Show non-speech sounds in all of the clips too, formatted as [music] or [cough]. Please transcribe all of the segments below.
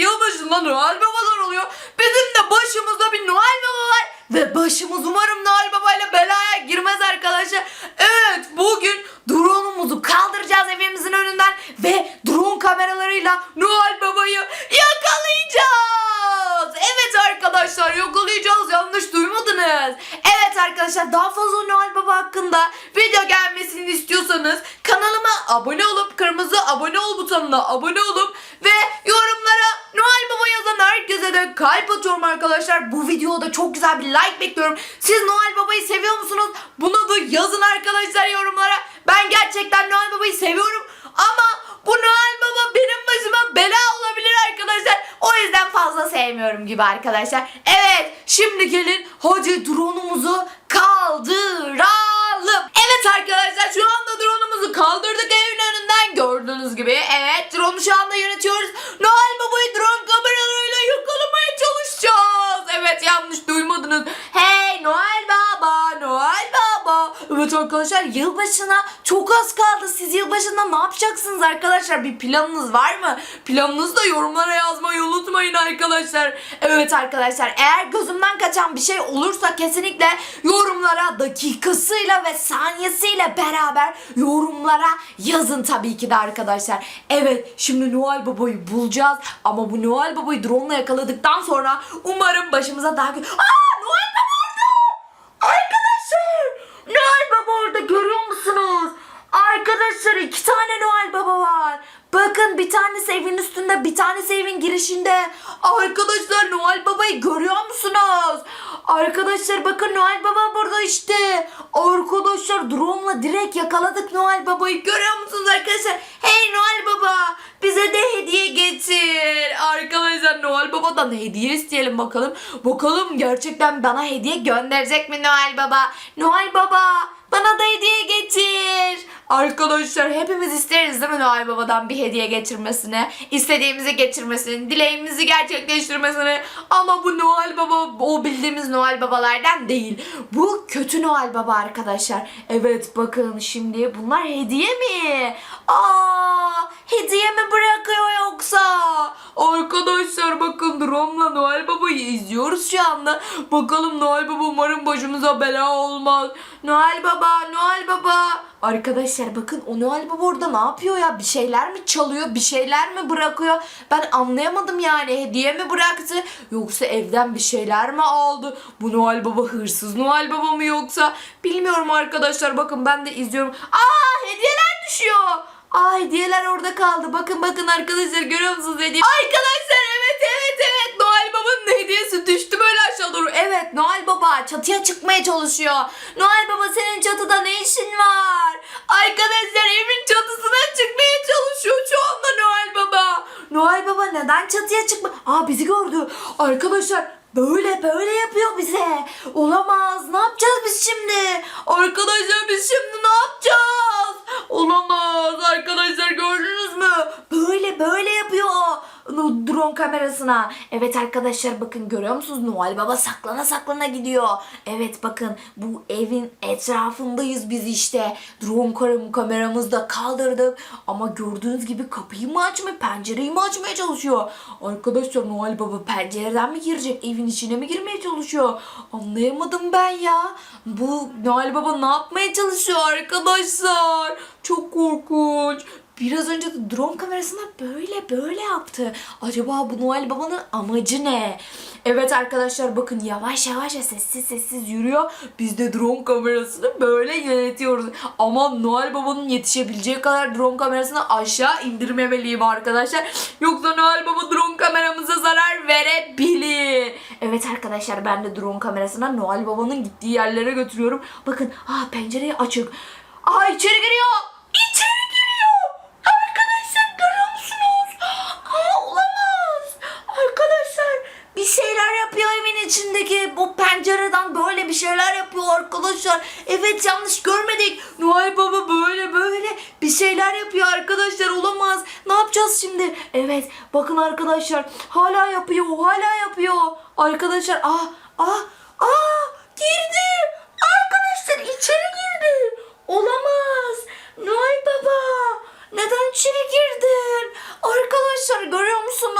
yılbaşında Noel Babalar oluyor. Bizim de başımızda bir Noel Baba var. Ve başımız umarım Noel Baba ile belaya girmez arkadaşlar. Evet bugün drone'umuzu kaldıracağız evimizin önünden. Ve drone kameralarıyla Noel Baba'yı yakalayacağız. Evet arkadaşlar yakalayacağız yanlış duymadınız. Arkadaşlar daha fazla Noel Baba hakkında video gelmesini istiyorsanız kanalıma abone olup kırmızı abone ol butonuna abone olup ve yorumlara Noel Baba yazan herkese de kalp atıyorum arkadaşlar. Bu videoda çok güzel bir like bekliyorum. Siz Noel Baba'yı seviyor musunuz? Bunu da yazın arkadaşlar yorumlara. Ben gerçekten Noel Baba'yı seviyorum ama bu Noel Baba benim başıma bela olabilir arkadaşlar. O yüzden fazla sevmiyorum gibi arkadaşlar. Evet şimdi gelin hadi drone'umuzu Evet arkadaşlar yılbaşına çok az kaldı. Siz yılbaşında ne yapacaksınız arkadaşlar? Bir planınız var mı? Planınızı da yorumlara yazmayı unutmayın arkadaşlar. Evet arkadaşlar eğer gözümden kaçan bir şey olursa kesinlikle yorumlara dakikasıyla ve saniyesiyle beraber yorumlara yazın tabii ki de arkadaşlar. Evet şimdi Noel Baba'yı bulacağız ama bu Noel Baba'yı drone yakaladıktan sonra umarım başımıza daha kötü... Noel Baba orada! Arkadaşlar! Noel Baba orada görüyor musunuz? Arkadaşlar iki tane Noel Baba var. Bakın bir tanesi evin üstünde bir tanesi evin girişinde. Arkadaşlar Noel Baba'yı görüyor musunuz? Arkadaşlar bakın Noel Baba burada işte. Arkadaşlar drone'la direkt yakaladık Noel Baba'yı. Görüyor musunuz arkadaşlar? Hey Noel Baba bize de hediye getir. Arkadaşlar Noel Baba'dan hediye isteyelim bakalım. Bakalım gerçekten bana hediye gönderecek mi Noel Baba? Noel Baba bana da hediye getir. Arkadaşlar hepimiz isteriz değil mi Noel Baba'dan bir hediye getirmesini, istediğimizi getirmesini, dileğimizi gerçekleştirmesini. Ama bu Noel Baba o bildiğimiz Noel Babalardan değil. Bu kötü Noel Baba arkadaşlar. Evet bakın şimdi bunlar hediye mi? Aa, hediye mi bırakıyor yoksa? Arkadaşlar bakın drone'la Noel Baba'yı izliyoruz şu anda. Bakalım Noel Baba umarım başımıza bela olmaz. Noel Baba, Noel Baba. Arkadaşlar bakın o Noel Baba orada ne yapıyor ya? Bir şeyler mi çalıyor? Bir şeyler mi bırakıyor? Ben anlayamadım yani. Hediye mi bıraktı? Yoksa evden bir şeyler mi aldı? Bu Noel Baba hırsız Noel Baba mı yoksa? Bilmiyorum arkadaşlar. Bakın ben de izliyorum. Aa hediyeler düşüyor. Aa hediyeler orada kaldı. Bakın bakın arkadaşlar görüyor musunuz hediye? Arkadaşlar evet evet evet Noel Baba'nın hediyesi düştü. Evet Noel Baba çatıya çıkmaya çalışıyor. Noel Baba senin çatıda ne işin var? Arkadaşlar evin çatısına çıkmaya çalışıyor şu anda Noel Baba. Noel Baba neden çatıya çıkma? Aa bizi gördü. Arkadaşlar Böyle böyle yapıyor bize. Olamaz. Ne yapacağız biz şimdi? Arkadaşlar biz şimdi ne yapacağız? Olamaz. Arkadaşlar gördünüz mü? Böyle böyle yapıyor. Drone kamerasına. Evet arkadaşlar bakın görüyor musunuz? Noel Baba saklana saklana gidiyor. Evet bakın bu evin etrafındayız biz işte. Drone kam- kameramızı da kaldırdık. Ama gördüğünüz gibi kapıyı mı açmaya, pencereyi mi açmaya çalışıyor? Arkadaşlar Noel Baba pencereden mi girecek? Evin içine mi girmeye çalışıyor? Anlayamadım ben ya. Bu Noel Baba ne yapmaya çalışıyor arkadaşlar? Çok korkunç. Biraz önce de drone kamerasına böyle böyle yaptı. Acaba bu Noel Baba'nın amacı ne? Evet arkadaşlar bakın yavaş yavaş ve sessiz sessiz yürüyor. Biz de drone kamerasını böyle yönetiyoruz. Ama Noel Baba'nın yetişebileceği kadar drone kamerasını aşağı indirmemeliyim arkadaşlar. Yoksa Noel Baba drone kameramıza zarar verebilir. Evet arkadaşlar ben de drone kamerasına Noel Baba'nın gittiği yerlere götürüyorum. Bakın ah pencereyi açık. Aa içeri giriyor. Arkadaşlar. Evet yanlış görmedik. Noel Baba böyle böyle bir şeyler yapıyor arkadaşlar olamaz. Ne yapacağız şimdi? Evet bakın arkadaşlar hala yapıyor hala yapıyor. Arkadaşlar ah ah ah girdi. Arkadaşlar içeri girdi. Olamaz. Noel Baba neden içeri girdin? Arkadaşlar görüyor musunuz?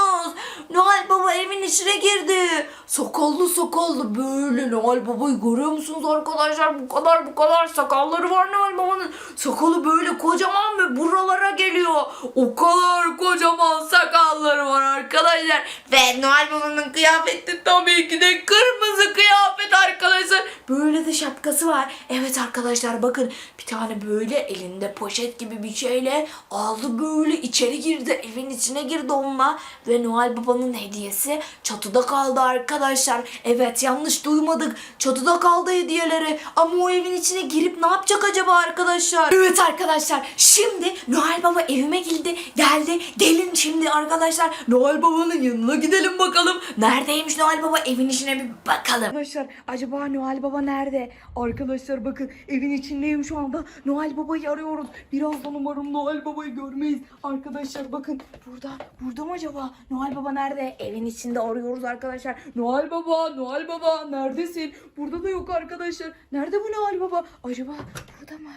içine girdi. Sakallı sakallı böyle Noel Baba'yı görüyor musunuz arkadaşlar? Bu kadar bu kadar sakalları var Noel Baba'nın. Sakalı böyle kocaman ve buralara geliyor. O kadar kocaman sakalları var arkadaşlar. Ve Noel Baba'nın kıyafeti tabii ki de kırmızı kıyafet arkadaşlar. Böyle de şapkası var. Evet arkadaşlar bakın bir tane böyle elinde poşet gibi bir şeyle aldı böyle içeri girdi. Evin içine girdi onunla ve Noel Baba'nın hediyesi çatıda kaldı arkadaşlar. Evet yanlış duymadık. Çatıda kaldı hediyeleri. Ama o evin içine girip ne yapacak acaba arkadaşlar? Evet arkadaşlar şimdi Noel Baba evime geldi. Geldi. Gelin şimdi arkadaşlar Noel Baba'nın yanına gidelim bakalım. Neredeymiş Noel Baba? Evin içine bir bakalım. Arkadaşlar acaba Noel Baba nerede? Arkadaşlar bakın evin içindeyim şu anda. Noel Baba'yı arıyoruz. Birazdan umarım Noel Baba'yı görmeyiz. Arkadaşlar bakın burada. Burada mı acaba? Noel Baba nerede? Evin içinde arıyoruz arkadaşlar. Noel Baba, Noel Baba neredesin? Burada da yok arkadaşlar. Nerede bu Noel Baba? Acaba burada mı?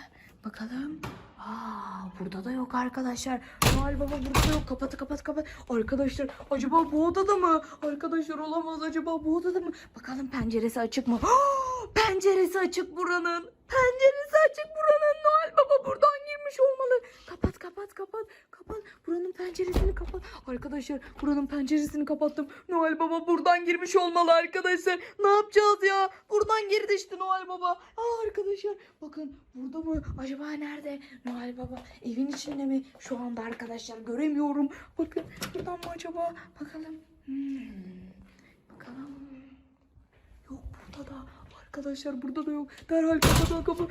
Bakalım. Aa, burada da yok arkadaşlar. Noel Baba burada da yok. Kapat kapat kapat. Arkadaşlar acaba bu odada mı? Arkadaşlar olamaz acaba bu odada mı? Bakalım penceresi açık mı? [gasps] penceresi açık buranın. Penceresi açık buranın. Noel Baba buradan girmiş olmalı. Kapat kapat kapat. Kapat. Buranın penceresini kapat. Arkadaşlar buranın penceresini kapattım. Noel Baba buradan girmiş olmalı arkadaşlar. Ne yapacağız ya? Buradan girdi işte Noel Baba. Aa arkadaşlar bakın burada mı? Acaba nerede? Noel Baba evin içinde mi? Şu anda arkadaşlar göremiyorum. Bakın buradan mı acaba? Bakalım. Hmm. Bakalım. Yok burada da. Arkadaşlar burada da yok. Derhal kapatalım kapı.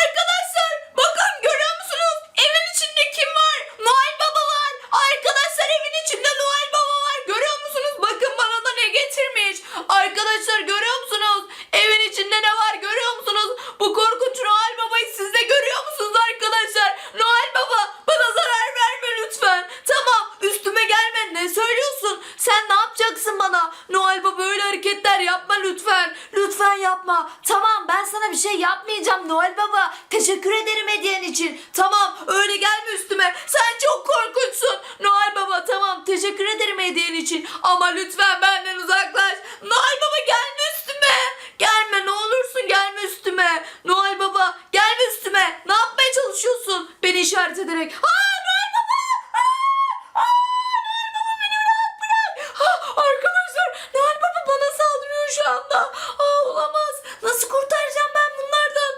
Arkadaşlar bakın görüyor musunuz? Evin içinde kim var? Noel Baba var. Arkadaşlar evin içinde Noel Baba var. Görüyor musunuz? Bakın bana da ne getirmiş. Arkadaşlar görüyor musunuz? Evin içinde ne var görüyor musunuz? Bu korkunç Noel Baba'yı siz de görüyor musunuz arkadaşlar? Noel Baba bana zarar verme lütfen. Tamam üstüme gelme ne söylüyorsun? Sen ne yapacaksın bana? Noel Baba öyle hareketler yapma lütfen. Lütfen yapma. Tamam ben sana bir şey yapmayacağım Noel Baba. Teşekkür ederim hediyen için. Tamam öyle gelme üstüme. Sen çok korkunçsun. Noel Baba tamam teşekkür ederim hediyen için. Ama lütfen benden uzaklaş. Noel Baba gelme üstüme. Gelme ne olursun gelme üstüme. Noel Baba gelme üstüme. Ne yapmaya çalışıyorsun? Beni işaret ederek. Aa Noel Baba. Aa, aa, Noel Baba beni rahat bırak. Ha, arkadaşlar Noel Baba bana saldırıyor şu anda. Aa, olamaz. Nasıl kurtaracağım ben bunlardan?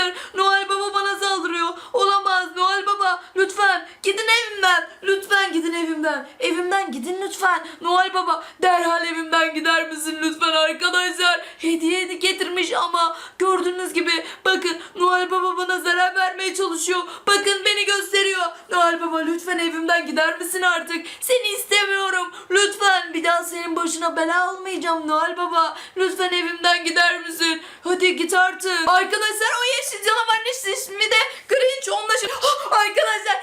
Arkadaşlar Noel Baba bana saldırıyor. Olamaz Noel Baba. Lütfen gidin evimden. Lütfen gidin evimden. Evimden gidin lütfen. Noel Baba derhal evimden gider misin lütfen arkadaşlar? Hediye getirmiş ama gördüğünüz gibi bakın Noel Baba bana zarar vermeye çalışıyor. Bakın beni gösteriyor. Noel Baba lütfen evimden gider misin artık? Seni istemiyorum. Lütfen bir daha senin başına bela almayacağım Noel Baba. Lütfen evimden gider misin? Hadi git artık. Arkadaşlar o yeşil canavarın ismi de Grinch. Onunla şey... Ah, [gasps] arkadaşlar